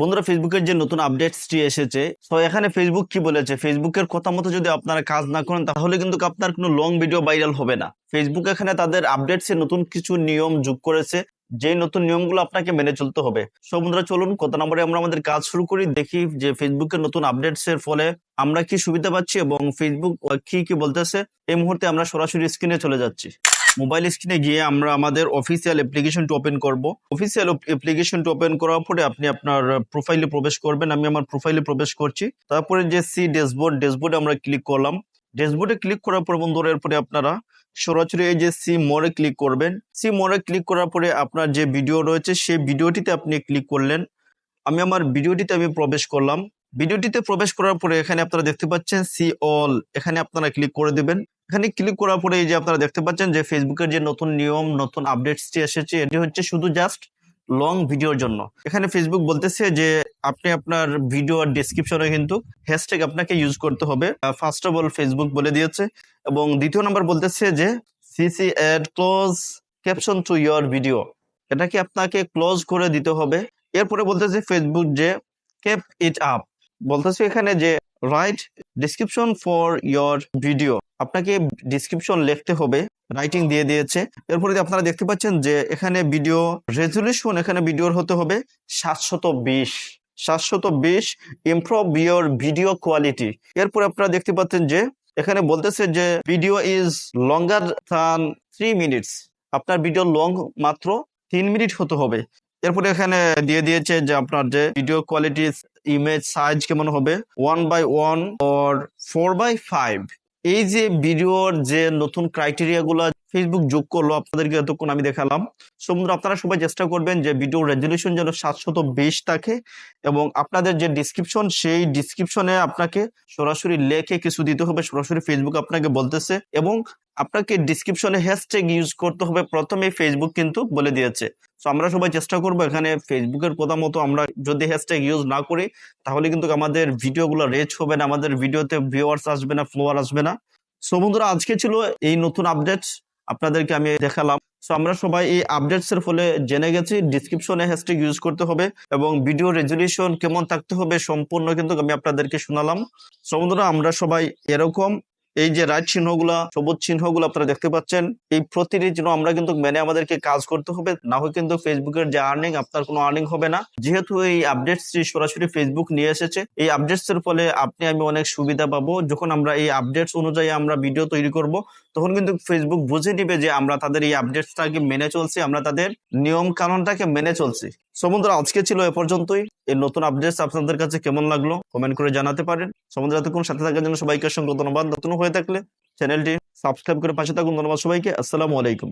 বন্ধুরা ফেসবুকের যে নতুন আপডেটসটি এসেছে তো এখানে ফেসবুক কি বলেছে? ফেসবুকের কথা মতো যদি আপনারা কাজ না করেন, তাহলে কিন্তু আপনার কোনো লং ভিডিও ভাইরাল হবে না। ফেসবুক এখানে তাদের আপডেটসে নতুন কিছু নিয়ম যোগ করেছে যে নতুন নিয়মগুলো আপনাকে মেনে চলতে হবে। সো বন্ধুরা, চলুন কত নম্বরে আমরা আমাদের কাজ শুরু করি, দেখি যে ফেসবুকের নতুন আপডেটস এর ফলে আমরা কি সুবিধা পাচ্ছি এবং ফেসবুক কি কি বলতেছে, এই মুহূর্তে আমরা সরাসরি স্ক্রিনে চলে যাচ্ছি। মোবাইল স্ক্রিনে গিয়ে আমরা আমাদের অফিসিয়াল অ্যাপ্লিকেশনটি ওপেন করব। অফিসিয়াল অ্যাপ্লিকেশনটি ওপেন করার পরে আপনি আপনার প্রোফাইলে প্রবেশ করবেন, আমি আমার প্রোফাইলে প্রবেশ করছি। তারপরে যে সি ড্যাশবোর্ড ড্যাশবোর্ডে আমরা ক্লিক করলাম। ড্যাশবোর্ডে ক্লিক করার পর বন্ধুরা, এরপরে আপনারা সরাসরি এই যে সি মোড়ে ক্লিক করবেন। সি মোড়ে ক্লিক করার পরে আপনার যে ভিডিও রয়েছে, সেই ভিডিওটিতে আপনি ক্লিক করলেন। আমি আমার ভিডিওটিতে আমি প্রবেশ করলাম। ভিডিওটিতে প্রবেশ করার পরে এখানে আপনারা দেখতে পাচ্ছেন সি অল এখানে আপনারা ক্লিক করে দিবেন। এখানে ক্লিক করার পরে এই যে আপনারা দেখতে পাচ্ছেন যে ফেসবুকের যে নতুন নিয়ম, নতুন আপডেটসটি এসেছে, এটি হচ্ছে শুধু জাস্ট লং ভিডিওর জন্য। এখানে ফেসবুক বলতেছে যে আপনি আপনার ভিডিও আর ডিসক্রিপশনে কিন্তু হ্যাশট্যাগ আপনাকে ইউজ করতে হবে। ফার্স্ট অফ অল ফেসবুক বলে দিয়েছে এবং দ্বিতীয় নাম্বার বলতেছে যে CC add close caption to your video এটাকে আপনাকে ক্লোজ করে দিতে হবে? এরপরে বলতেছে ফেসবুক যে কেপ ইট আপ বলতেছে এখানে যে write description for your video আপনাকে ডিসক্রিপশন লিখতে হবে রাইটিং দিয়ে দিয়েছে। এরপরে আপনারা দেখতে পাচ্ছেন যে এখানে ভিডিও রেজলিউশন এখানে ভিডিওর হতে হবে সাতশত বিশ। সাতশত বিশ ইমপ্রুভ ইয়োর ভিডিও কোয়ালিটি এরপরে আপনারা দেখতে পাচ্ছেন যে এখানে বলতেছে যে video is longer than three minutes আপনার ভিডিও লং মাত্র তিন মিনিট হতে হবে। এরপরে এখানে দিয়ে দিয়েছে যে আপনার যে ভিডিও কোয়ালিটি ইমেজ সাইজ কেমন হবে? One by one or four by five এই যে ভিডিওর যে নতুন ক্রাইটেরিয়া গুলো ফেসবুক যোগ করল, আপনাদেরকে এতক্ষণ আমি দেখালাম। সমুদ্র আপনারা সবাই চেষ্টা করবেন যে ভিডিও রেজলিউশন যেন সাতশত বিশ থাকে এবং আপনাদের যে ডিসক্রিপশন সেই ডিসক্রিপশনে আপনাকে সরাসরি লেখে কিছু দিতে হবে, সরাসরি ফেসবুক আপনাকে বলতেছে এবং আপনাকে ডিসক্রিপশনে হ্যাশট্যাগ ইউজ করতে হবে। প্রথমে ফেসবুক কিন্তু বলে দিয়েছে। তো আমরা সবাই চেষ্টা করব এখানে ফেসবুকের কথা মতো আমরা যদি হ্যাশট্যাগ ইউজ না করি, তাহলে কিন্তু আমাদের ভিডিওগুলো রেচ হবে না, আমাদের ভিডিওতে ভিউয়ার্স আসবে না ফলোয়ার আসবে না। সো বন্ধুরা, আজকে ছিল এই নতুন আপডেট আপনাদেরকে আমি দেখালাম। সো আমরা সবাই এই আপডেটস এর ফলে জেনে গেছি ডিসক্রিপশনে হ্যাশট্যাগ ইউজ করতে হবে এবং ভিডিও রেজলিউশন কেমন থাকতে হবে সম্পূর্ণ কিন্তু আমি আপনাদেরকে শোনালাম। সো বন্ধুরা, আমরা সবাই এরকম এই যে রাইট চিহ্নগুলা, সবুজ চিহ্নগুলো আপনারা দেখতে পাচ্ছেন, এই প্রতিটি চিহ্ন আমরা কিন্তু মেনে আমাদেরকে কাজ করতে হবে, না হয় কিন্তু ফেসবুকের যে আর্নিং আপনার কোনো আর্নিং হবে না। যেহেতু এই আপডেটসটি সরাসরি ফেসবুক নিয়ে এসেছে, এই আপডেটস এর ফলে আপনি, আমি অনেক সুবিধা পাবো। যখন আমরা এই আপডেটস অনুযায়ী আমরা ভিডিও তৈরি করব, তখন কিন্তু ফেসবুক বুঝে নিবে যে আমরা তাদের এই আপডেটসটাকে মেনে চলছি, আমরা তাদের নিয়ম কানুনটাকে মেনে চলছি। সো বন্ধুরা, আজকে ছিল এ পর্যন্তই। এর নতুন আপডেটস আপনাদের কাছে কেমন লাগল কমেন্ট করে জানাতে পারেন। সমুদ্র এতক্ষণ সাথে থাকার জন্য সবাইকে অসংখ্য ধন্যবাদ। নতুন হয়ে থাকলে চ্যানেলটি সাবস্ক্রাইব করে পাশে থাকুন। ধন্যবাদ সবাইকে। আসসালামু আলাইকুম।